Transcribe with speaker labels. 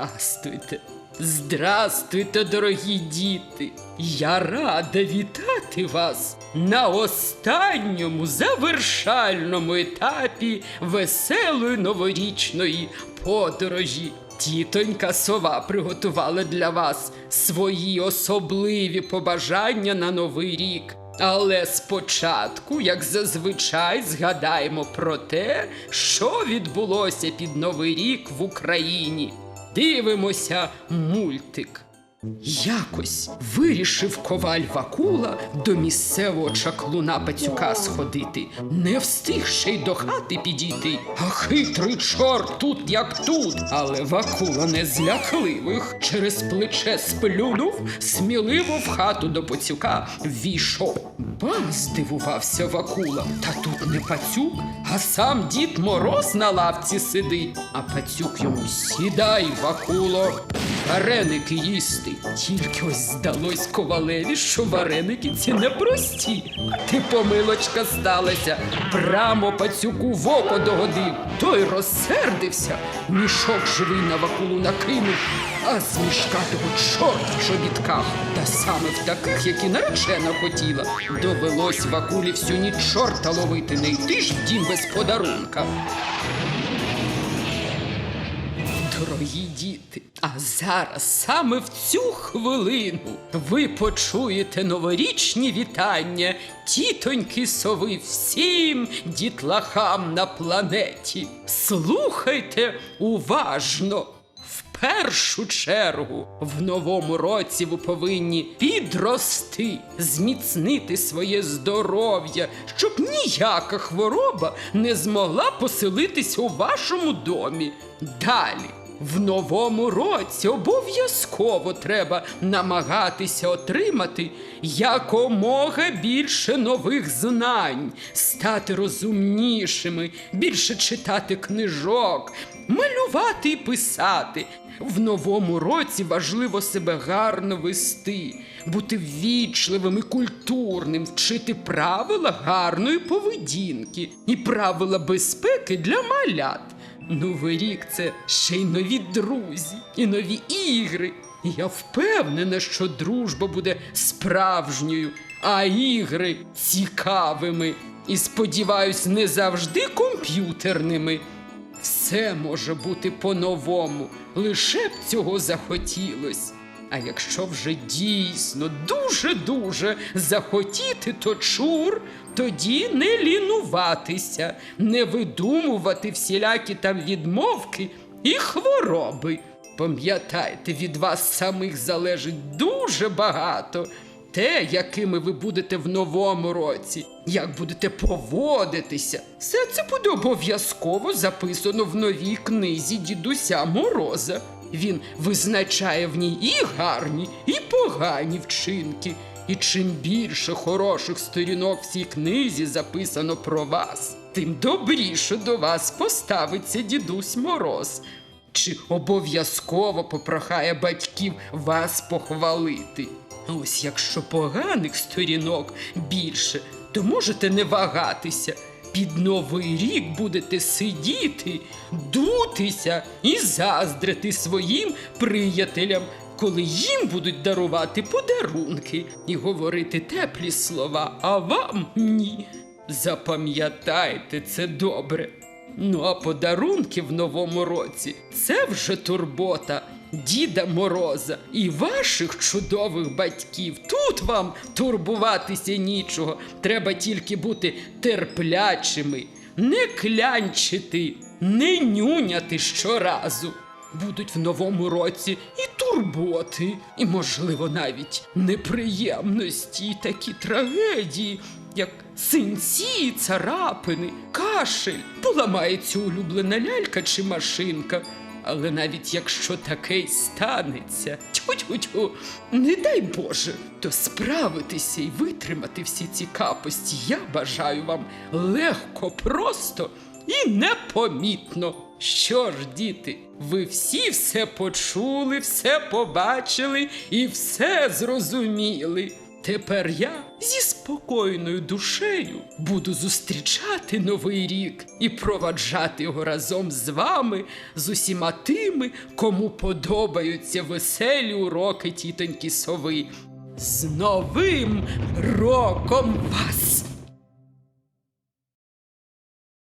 Speaker 1: Здрастуйте, здрастуйте, дорогі діти. Я рада вітати вас на останньому завершальному етапі веселої новорічної подорожі. Тітонька сова приготувала для вас свої особливі побажання на новий рік. Але спочатку, як зазвичай, згадаємо про те, що відбулося під Новий рік в Україні. Дивимося мультик. Якось вирішив коваль Вакула до місцевого чаклуна пацюка сходити, не встиг ще й до хати підійти. А хитрий чорт тут як тут. Але Вакула не злякливих через плече сплюнув, сміливо в хату до пацюка ввійшов. Ба, здивувався Вакула. Та тут не пацюк, а сам дід Мороз на лавці сидить. А пацюк йому сідай, Вакуло, вареники їсти. Тільки ось здалось ковалеві, що вареники ці непрості. А ти помилочка сталася. Прямо пацюку в око догодив. Той розсердився, мішок живий на вакулу накинув, а з мішка того чорт в чобітках. Та саме в таких, які наречена хотіла. Довелось вакулі всю ніч чорта ловити, не йти ж в дім без подарунка. Дорогі діти, а зараз саме в цю хвилину ви почуєте новорічні вітання тітоньки сови всім дітлахам на планеті. Слухайте уважно. Першу чергу в новому році ви повинні підрости, зміцнити своє здоров'я, щоб ніяка хвороба не змогла поселитись у вашому домі. Далі. В новому році обов'язково треба намагатися отримати якомога більше нових знань, стати розумнішими, більше читати книжок, малювати і писати. В новому році важливо себе гарно вести, бути ввічливим і культурним, вчити правила гарної поведінки і правила безпеки для малят. Новий рік це ще й нові друзі і нові ігри. Я впевнена, що дружба буде справжньою, а ігри цікавими. І сподіваюсь, не завжди комп'ютерними. Все може бути по-новому, лише б цього захотілось. А якщо вже дійсно дуже-дуже захотіти, то чур, тоді не лінуватися, не видумувати всілякі там відмовки і хвороби. Пам'ятайте, від вас самих залежить дуже багато. Те, якими ви будете в новому році, як будете поводитися, все це буде обов'язково записано в новій книзі дідуся Мороза. Він визначає в ній і гарні, і погані вчинки. І чим більше хороших сторінок в цій книзі записано про вас, тим добріше до вас поставиться дідусь Мороз. Чи обов'язково попрохає батьків вас похвалити? Ось якщо поганих сторінок більше, то можете не вагатися. Під новий рік будете сидіти, дутися і заздрити своїм приятелям, коли їм будуть дарувати подарунки і говорити теплі слова, а вам ні. Запам'ятайте це добре. Ну а подарунки в новому році це вже турбота Діда Мороза і ваших чудових батьків. Тут вам турбуватися нічого. Треба тільки бути терплячими, не клянчити, не нюняти щоразу. Будуть в новому році і турботи, і, можливо, навіть неприємності, і такі трагедії, як синці, царапини, кашель, поламається улюблена лялька чи машинка. Але навіть якщо таке й станеться, тю-тю-тю, не дай Боже, то справитися і витримати всі ці капості я бажаю вам легко, просто і непомітно. Що ж, діти, ви всі все почули, все побачили і все зрозуміли. Тепер я зі спокійною душею буду зустрічати новий рік і проваджати його разом з вами, з усіма тими, кому подобаються веселі уроки тітоньки сови. З Новим роком вас!